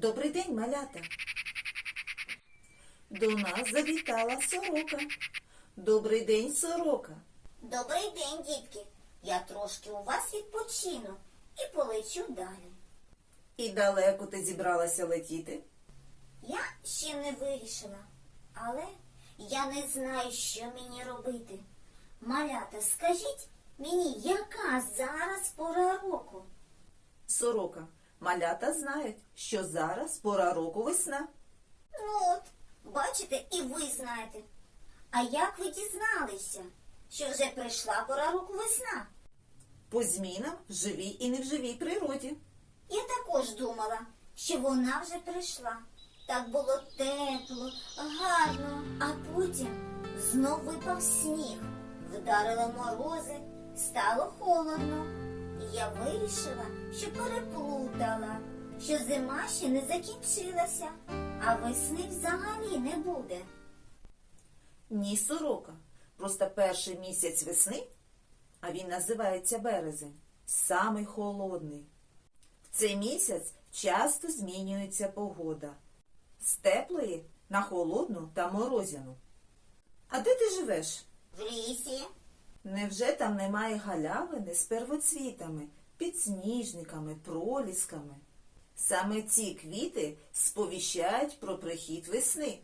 Добрий день, малята. До нас завітала сорока. Добрий день, сорока. Добрий день, дітки. Я трошки у вас відпочину і полечу далі. І далеко ти зібралася летіти? Я ще не вирішила, але я не знаю, що мені робити. Малята, скажіть мені, яка зараз пора року? Сорока. Малята знають, що зараз пора року весна. Ну от, бачите, і ви знаєте. А як ви дізналися, що вже прийшла пора року весна? По змінам в живій і не в живій природі. Я також думала, що вона вже прийшла. Так було тепло, гарно, а потім знов випав сніг, вдарили морози, стало холодно. Я вирішила, що переплутала, що зима ще не закінчилася, а весни взагалі не буде. Ні, сорока. Просто перший місяць весни, а він називається березень, самий холодний. В цей місяць часто змінюється погода з теплої на холодну та морозяну. А де ти живеш? В лісі Невже там немає галявини з первоцвітами, підсніжниками, пролісками? Саме ці квіти сповіщають про прихід весни.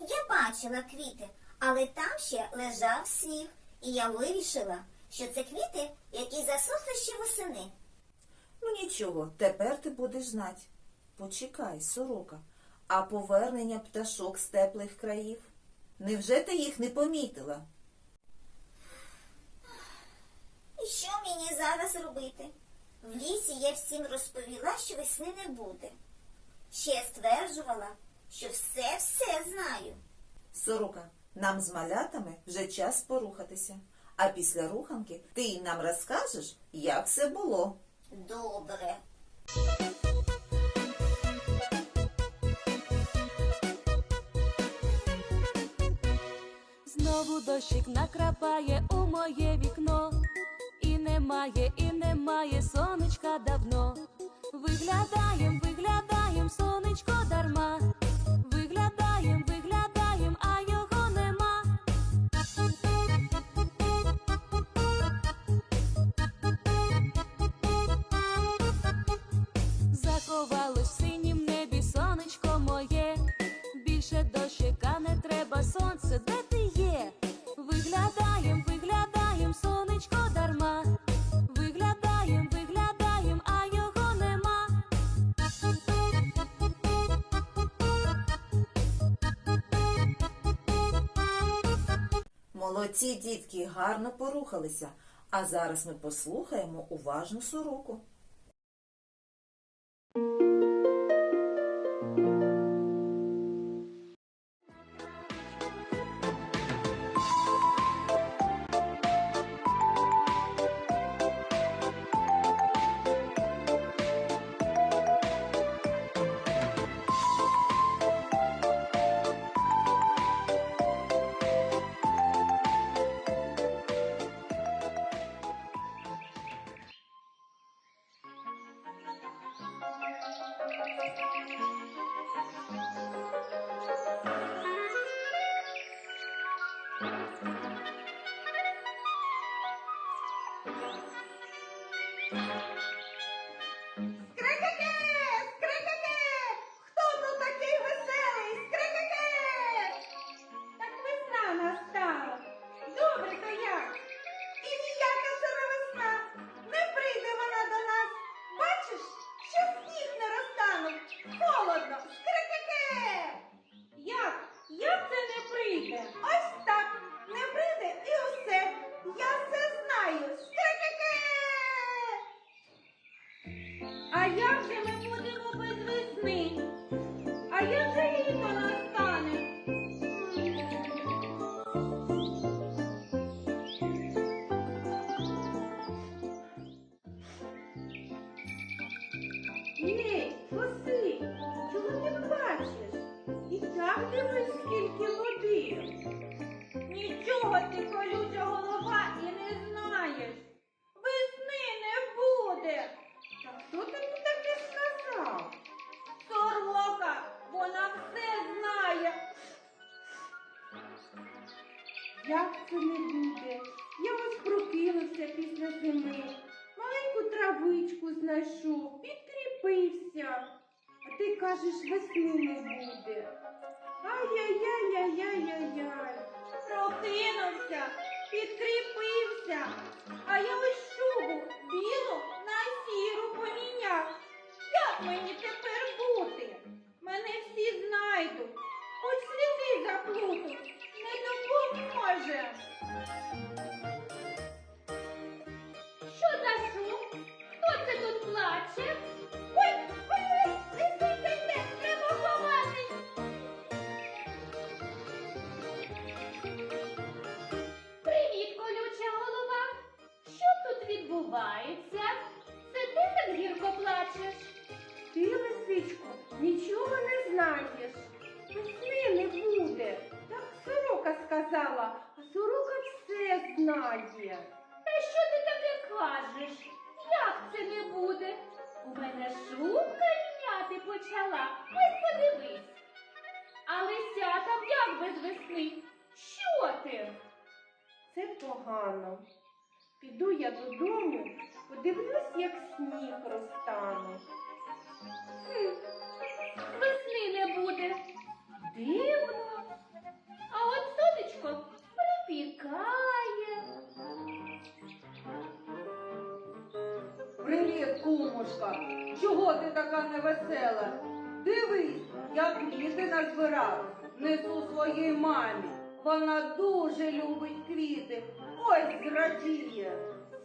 я бачила квіти, але там ще лежав сніг, і я вирішила, що це квіти, які засохли ще восени. Ну нічого, тепер ти будеш знати. Почекай, сорока, а повернення пташок з теплих країв? Невже ти їх не помітила? І що мені зараз робити? В лісі я всім розповіла, що весни не буде. Ще стверджувала, що все-все знаю. Сорока, нам з малятами вже час порухатися. А після руханки ти нам розкажеш, як все було. Добре. Знову дощик накрапає у моє вікно, немає, і немає сонечка давно. Виглядаєм, Молодці дітки гарно порухалися. А зараз ми послухаємо уважну сороку. Як це не буде? Я ось прокинувся після зими, маленьку травичку знайшов, підкріпився. А ти кажеш, весни не буде. Ай-яй-яй-яй-яй-яй. Прокинувся, підкріпився, а я ось плачеш? Ти, лисичко, нічого не знаєш. Весни не буде. Так сорока сказала, а сорока все знає. Та що ти таке кажеш? Як це не буде? У мене шубка міняти почала. Ось подивись. А лисятам як без весни? Що ти? Це погано. Піду я додому, подивлюсь, як сніг розтане. Хм, весни не буде. Дивно. А от сонечко припікає. Привіт, кумушка. Чого ти така невесела? Дивись, як квіти назбирав. Несу своїй мамі. Вона дуже любить квіти. Ось зрадіє.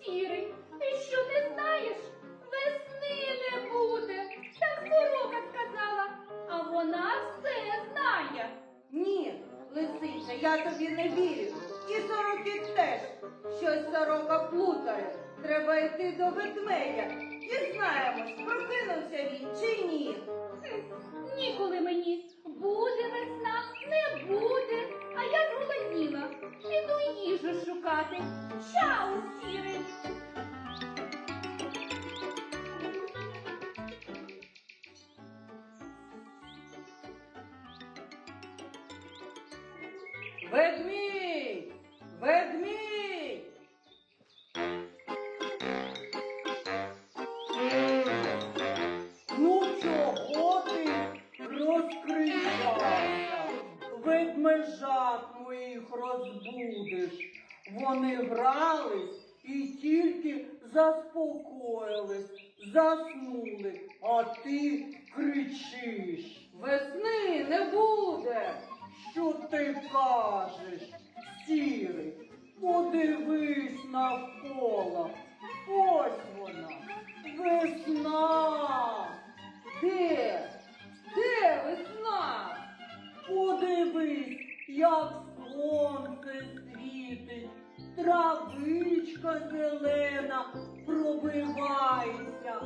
Сірий, ти що не знаєш? Весни не буде. Так сорока сказала, а вона все знає. Ні, лисиця, я тобі не вірю. І сороки теж. Щось сорока плутає. Треба йти до ведмедя. Дізнаємось, прокинувся він чи ні. Ніколи мені. Буде весна, не буде. А я зголодніла. Піду їжу шукати. Чао, сірий. Ведмідь! Ведмідь! Заспокоїлись, заснули, а ти кричиш. Весни не буде. Що ти кажеш, сірий? Подивись навколо. Ось вона, весна. Де? Де весна? Подивись, як сонце світить, травичка зелена пробивається,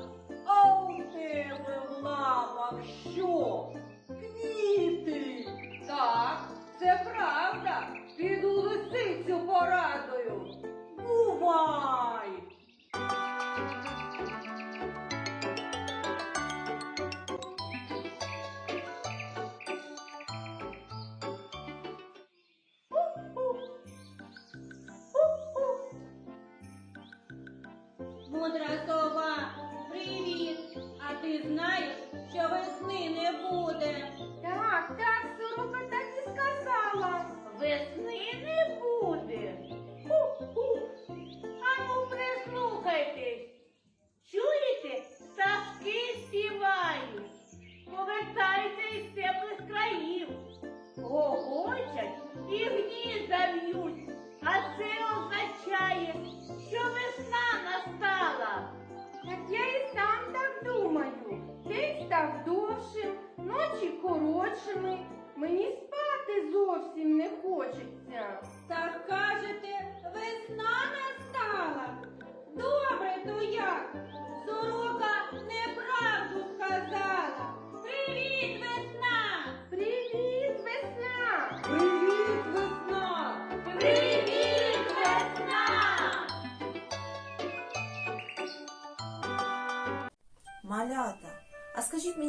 а у тебе в лапах що? Квіти. Так, це правда. Піду лисицю порадую. Бувай! Мудра сова,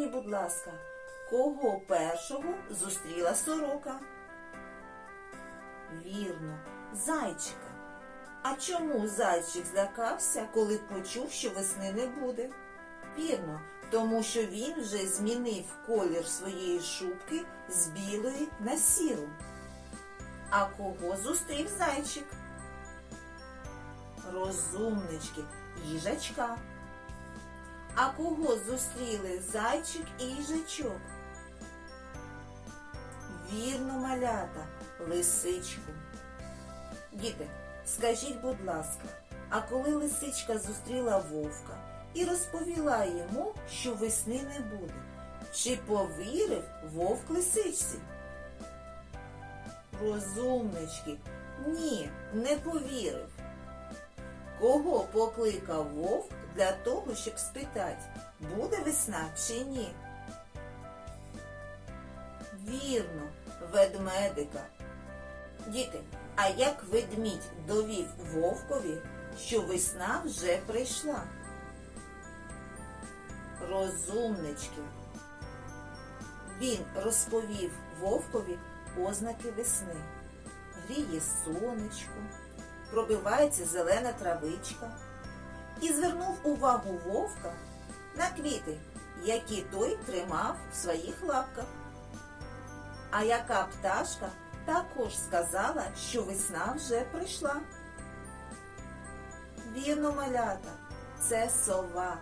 мені, будь ласка, кого першого зустріла сорока? Вірно, зайчика. А чому зайчик злякався, коли почув, що весни не буде? Вірно, тому що він вже змінив колір своєї шубки з білої на сіру. А кого зустрів зайчик? Розумнички, їжачка. А кого зустріли зайчик і їжачок? Вірно, малята, лисичку. Діти, скажіть, будь ласка, а коли лисичка зустріла вовка і розповіла йому, що весни не буде, чи повірив вовк лисичці? Розумнички, ні, не повірив. Кого покликав вовк для того, щоб спитати, буде весна чи ні? Вірно, ведмедика. Діти, а як ведмідь довів вовкові, що весна вже прийшла? Розумнички. Він розповів вовкові ознаки весни. Гріє сонечко, пробивається зелена травичка. І звернув увагу вовка на квіти, які той тримав в своїх лапках. А яка пташка також сказала, що весна вже прийшла. Вірно, малята, це сова.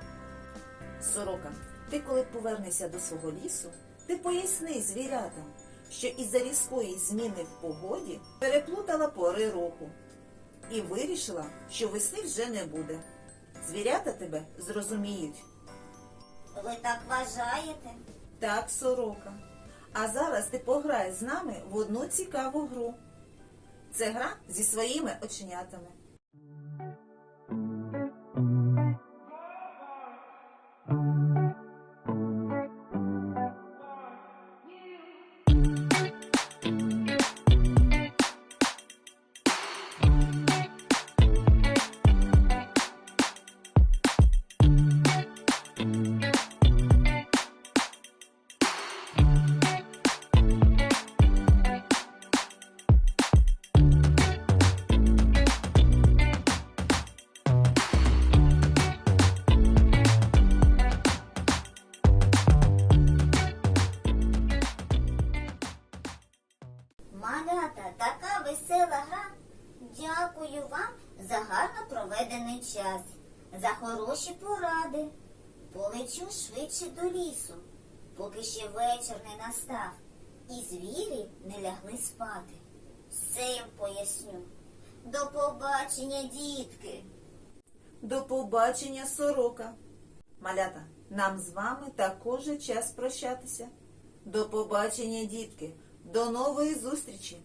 Сорока, ти коли повернешся до свого лісу, ти поясни звірятам, що із-за різкої зміни в погоді переплутала пори року і вирішила, що весни вже не буде. Звірята тебе зрозуміють. Ви так вважаєте? Так, сорока. А зараз ти пограєш з нами в одну цікаву гру. Це гра зі своїми оченятами. За хороші поради. Полечу швидше до лісу, поки ще вечір не настав, і звірі не лягли спати. Все їм поясню. До побачення, дітки! До побачення, сорока. Малята, нам з вами також час прощатися. До побачення, дітки. До нової зустрічі!